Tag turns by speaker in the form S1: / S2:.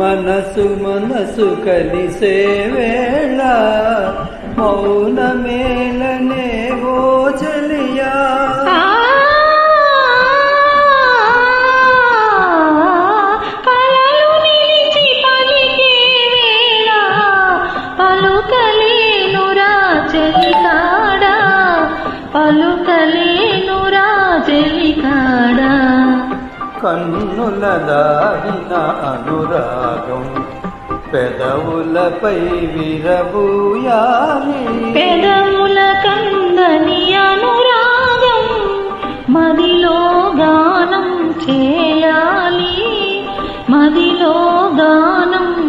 S1: మనసు మనసు కలిసే వేళ మౌనమేళ
S2: పలుకలేను రాజలి కాడ.
S1: కన్నుల దారిన అనురాగం పెదవులపై విరబూయాలి.
S2: పెదవుల కందని అనురాగం మదిలో గానం చేయాలి. మదిలో గానం